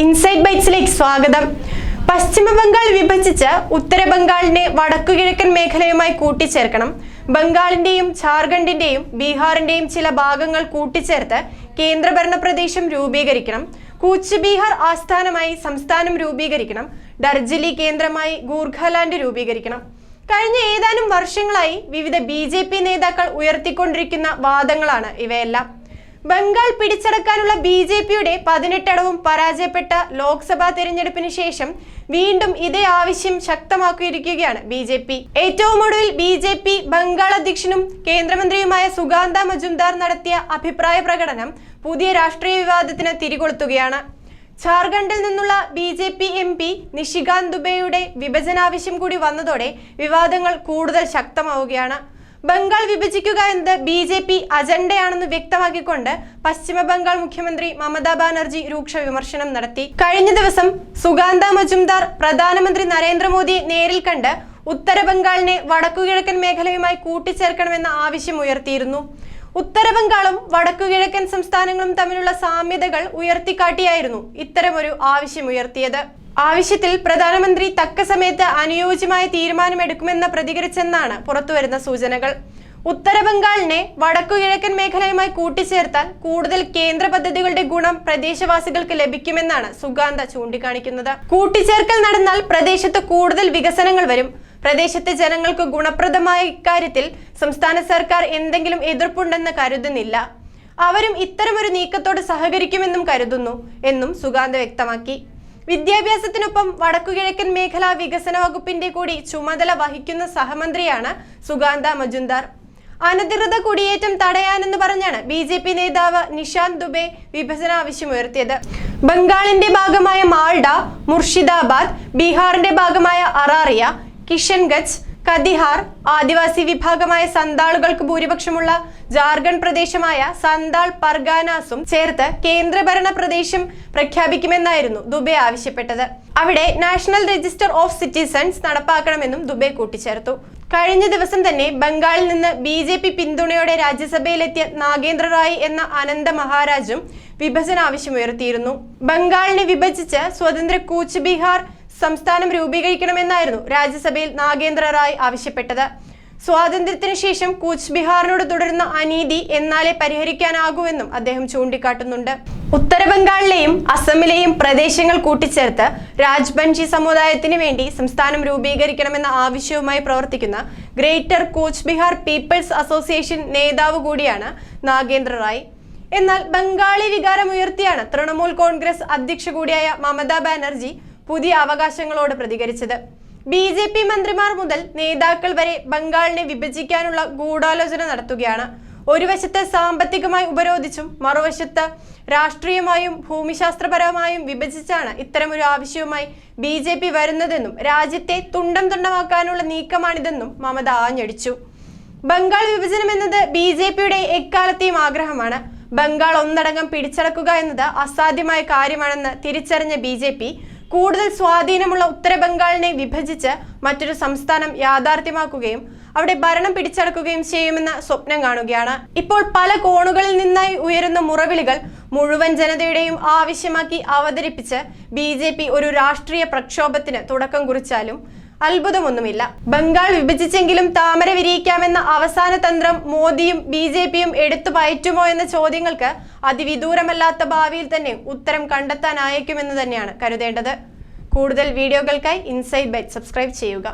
Inside ബൈറ്റ്സിലേക്ക് സ്വാഗതം. പശ്ചിമ ബംഗാൾ വിഭജിച്ച് ഉത്തര ബംഗാളിനെ വടക്കുകിഴക്കൻ മേഖലയുമായി കൂട്ടിച്ചേർക്കണം. ബംഗാളിന്റെയും ഝാർഖണ്ഡിന്റെയും ബീഹാറിന്റെയും ചില ഭാഗങ്ങൾ കൂട്ടിച്ചേർത്ത് കേന്ദ്രഭരണ പ്രദേശം രൂപീകരിക്കണം. കൂച്ച് ബീഹാർ ആസ്ഥാനമായി സംസ്ഥാനം രൂപീകരിക്കണം. ഡർജിലി കേന്ദ്രമായി ഗൂർഖാലാൻഡ് രൂപീകരിക്കണം. കഴിഞ്ഞ ഏതാനും വർഷങ്ങളായി വിവിധ ബി നേതാക്കൾ ഉയർത്തിക്കൊണ്ടിരിക്കുന്ന വാദങ്ങളാണ് ഇവയെല്ലാം. ബംഗാൾ പിടിച്ചടക്കാനുള്ള ബി ജെ പിയുടെ പതിനെട്ടടവും പരാജയപ്പെട്ട ലോക്സഭാ തെരഞ്ഞെടുപ്പിന് ശേഷം വീണ്ടും ഇതേ ആവശ്യം ശക്തമാക്കിയിരിക്കുകയാണ് ബി ജെ പി. ഏറ്റവും ഒടുവിൽ ബി ജെ പി ബംഗാൾ അധ്യക്ഷനും കേന്ദ്രമന്ത്രിയുമായ സുഗാന്ത മജുംദാർ നടത്തിയ അഭിപ്രായ പ്രകടനം പുതിയ രാഷ്ട്രീയ വിവാദത്തിന് തിരികൊളുത്തുകയാണ്. ഝാർഖണ്ഡിൽ നിന്നുള്ള B J P M P Nishikant ദുബെയുടെ വിഭജനാവശ്യം കൂടി വന്നതോടെ വിവാദങ്ങൾ കൂടുതൽ ശക്തമാവുകയാണ്. ബംഗാൾ വിഭജിക്കുക എന്നത് ബി ജെ പി അജണ്ടയാണെന്ന് വ്യക്തമാക്കിക്കൊണ്ട് പശ്ചിമ ബംഗാൾ മുഖ്യമന്ത്രി മമതാ ബാനർജി രൂക്ഷ വിമർശനം നടത്തി. കഴിഞ്ഞ ദിവസം സുഗാന്ത മജുംദാർ പ്രധാനമന്ത്രി നരേന്ദ്രമോദിയെ നേരിൽ കണ്ട് ഉത്തര ബംഗാളിനെ വടക്കുകിഴക്കൻ മേഖലയുമായി കൂട്ടിച്ചേർക്കണമെന്ന ആവശ്യം ഉയർത്തിയിരുന്നു. ഉത്തരബംഗാളും വടക്കുകിഴക്കൻ സംസ്ഥാനങ്ങളും തമ്മിലുള്ള സാമ്യതകൾ ഉയർത്തിക്കാട്ടിയായിരുന്നു ഇത്തരമൊരു ആവശ്യം ഉയർത്തിയത്. ആവശ്യത്തിൽ പ്രധാനമന്ത്രി തക്ക സമയത്ത് അനുയോജ്യമായ തീരുമാനമെടുക്കുമെന്ന് പ്രതികരിച്ചെന്നാണ് പുറത്തുവരുന്ന സൂചനകൾ. ഉത്തരബംഗാളിനെ വടക്കു കിഴക്കൻ മേഖലയുമായി കൂട്ടിച്ചേർത്താൽ കൂടുതൽ കേന്ദ്ര പദ്ധതികളുടെ ഗുണം പ്രദേശവാസികൾക്ക് ലഭിക്കുമെന്നാണ് സുഗാന്ത ചൂണ്ടിക്കാണിക്കുന്നത്. കൂട്ടിച്ചേർക്കൽ നടന്നാൽ പ്രദേശത്ത് കൂടുതൽ വികസനങ്ങൾ വരും. പ്രദേശത്തെ ജനങ്ങൾക്ക് ഗുണപ്രദമായ ഇക്കാര്യത്തിൽ സംസ്ഥാന സർക്കാർ എന്തെങ്കിലും എതിർപ്പുണ്ടെന്ന് കരുതുന്നില്ല. അവരും ഇത്തരമൊരു നീക്കത്തോട് സഹകരിക്കുമെന്നും കരുതുന്നു എന്നും സുഗാന്ത വ്യക്തമാക്കി. വിദ്യാഭ്യാസത്തിനൊപ്പം വടക്കുകിഴക്കൻ മേഖലാ വികസന വകുപ്പിന്റെ കൂടി ചുമതല വഹിക്കുന്ന സഹമന്ത്രിയാണ് സുഗാന്ത മജുംദാർ. അനധികൃത കുടിയേറ്റം തടയാനെന്ന് പറഞ്ഞാണ് ബി ജെ പി നേതാവ് നിഷാന്ത് ദുബെ വിഭജന ആവശ്യമുയർത്തിയത്. ബംഗാളിന്റെ ഭാഗമായ മാൾഡ മുർഷിദാബാദ് ബീഹാറിന്റെ ഭാഗമായ അറാറിയ കിഷൻഗഞ്ച് കതിഹാർ ആദിവാസി വിഭാഗമായ സന്താളുകൾക്ക് ഭൂരിപക്ഷമുള്ള ജാർഖണ്ഡ് പ്രദേശമായ സന്താൾ പർഗാനാസും ചേർത്ത് കേന്ദ്രഭരണ പ്രദേശം പ്രഖ്യാപിക്കുമെന്നായിരുന്നു ദുബെ ആവശ്യപ്പെട്ടത്. അവിടെ നാഷണൽ രജിസ്റ്റർ ഓഫ് സിറ്റിസൺസ് നടപ്പാക്കണമെന്നും ദുബെ കൂട്ടിച്ചേർത്തു. കഴിഞ്ഞ ദിവസം തന്നെ ബംഗാളിൽ നിന്ന് ബി ജെ പി പിന്തുണയോടെ രാജ്യസഭയിലെത്തിയ നാഗേന്ദ്ര റായ് എന്ന അനന്ത മഹാരാജും വിഭജന ആവശ്യമുയർത്തിയിരുന്നു ബംഗാളിനെ വിഭജിച്ച് സ്വതന്ത്ര കൂച്ച് ബീഹാർ സംസ്ഥാനം രൂപീകരിക്കണമെന്നായിരുന്നു രാജ്യസഭയിൽ നാഗേന്ദ്ര റായ് ആവശ്യപ്പെട്ടത്. സ്വാതന്ത്ര്യത്തിന് ശേഷം കൂച്ച് ബിഹാറിനോട് തുടരുന്ന അനീതി എന്നാലേ പരിഹരിക്കാനാകൂവെന്നും അദ്ദേഹം ചൂണ്ടിക്കാട്ടുന്നുണ്ട്. ഉത്തര ബംഗാളിലെയും അസമിലെയും പ്രദേശങ്ങൾ കൂട്ടിച്ചേർത്ത് രാജ്ബൻഷി സമുദായത്തിന് വേണ്ടി സംസ്ഥാനം രൂപീകരിക്കണമെന്ന ആവശ്യവുമായി പ്രവർത്തിക്കുന്ന greater Cooch Behar people's association നേതാവ് കൂടിയാണ് നാഗേന്ദ്ര റായ്. എന്നാൽ ബംഗാളി വികാരം ഉയർത്തിയാണ് തൃണമൂൽ കോൺഗ്രസ് അധ്യക്ഷ കൂടിയായ മമതാ ബാനർജി പുതിയ അവകാശങ്ങളോട് പ്രതികരിച്ചത്. ബി ജെ പി മന്ത്രിമാർ മുതൽ നേതാക്കൾ വരെ ബംഗാളിനെ വിഭജിക്കാനുള്ള ഗൂഢാലോചന നടത്തുകയാണ്. ഒരു വശത്ത് സാമ്പത്തികമായി ഉപരോധിച്ചും മറുവശത്ത് രാഷ്ട്രീയമായും ഭൂമിശാസ്ത്രപരമായും വിഭജിച്ചാണ് ഇത്തരമൊരു ആവശ്യവുമായി ബി ജെ പി വരുന്നതെന്നും രാജ്യത്തെ തുണ്ടം തുണ്ടമാക്കാനുള്ള നീക്കമാണിതെന്നും മമത ആഞ്ഞടിച്ചു. ബംഗാൾ വിഭജനം എന്നത് ബി ജെ പിയുടെ എക്കാലത്തെയും ആഗ്രഹമാണ്. ബംഗാൾ ഒന്നടങ്കം പിടിച്ചടക്കുക എന്നത് അസാധ്യമായ കാര്യമാണെന്ന് തിരിച്ചറിഞ്ഞ ബി ജെ പി കൂടുതൽ സ്വാധീനമുള്ള ഉത്തരബംഗാളിനെ വിഭജിച്ച് മറ്റൊരു സംസ്ഥാനം യാഥാർത്ഥ്യമാക്കുകയും അവിടെ ഭരണം പിടിച്ചടക്കുകയും ചെയ്യുമെന്ന സ്വപ്നം കാണുകയാണ്. ഇപ്പോൾ പല കോണുകളിൽ നിന്നായി ഉയരുന്ന മുറവിളികൾ മുഴുവൻ ജനതയുടെയും ആവശ്യമാക്കി അവതരിപ്പിച്ച് ബി ഒരു രാഷ്ട്രീയ പ്രക്ഷോഭത്തിന് തുടക്കം കുറിച്ചാലും അത്ഭുതമൊന്നുമില്ല. ബംഗാൾ വിഭജിച്ചെങ്കിലും താമര വിരിയിക്കാമെന്ന അവസാന തന്ത്രം മോദിയും ബി ജെ പിയും എടുത്തു പയറ്റുമോ എന്ന ചോദ്യങ്ങൾക്ക് അതിവിദൂരമല്ലാത്ത ഭാവിയിൽ തന്നെ ഉത്തരം കണ്ടെത്താനായേക്കുമെന്ന് തന്നെയാണ് കരുതേണ്ടത്. കൂടുതൽ വീഡിയോകൾക്കായി ഇൻസൈഡ് ബൈറ്റ് സബ്സ്ക്രൈബ് ചെയ്യുക.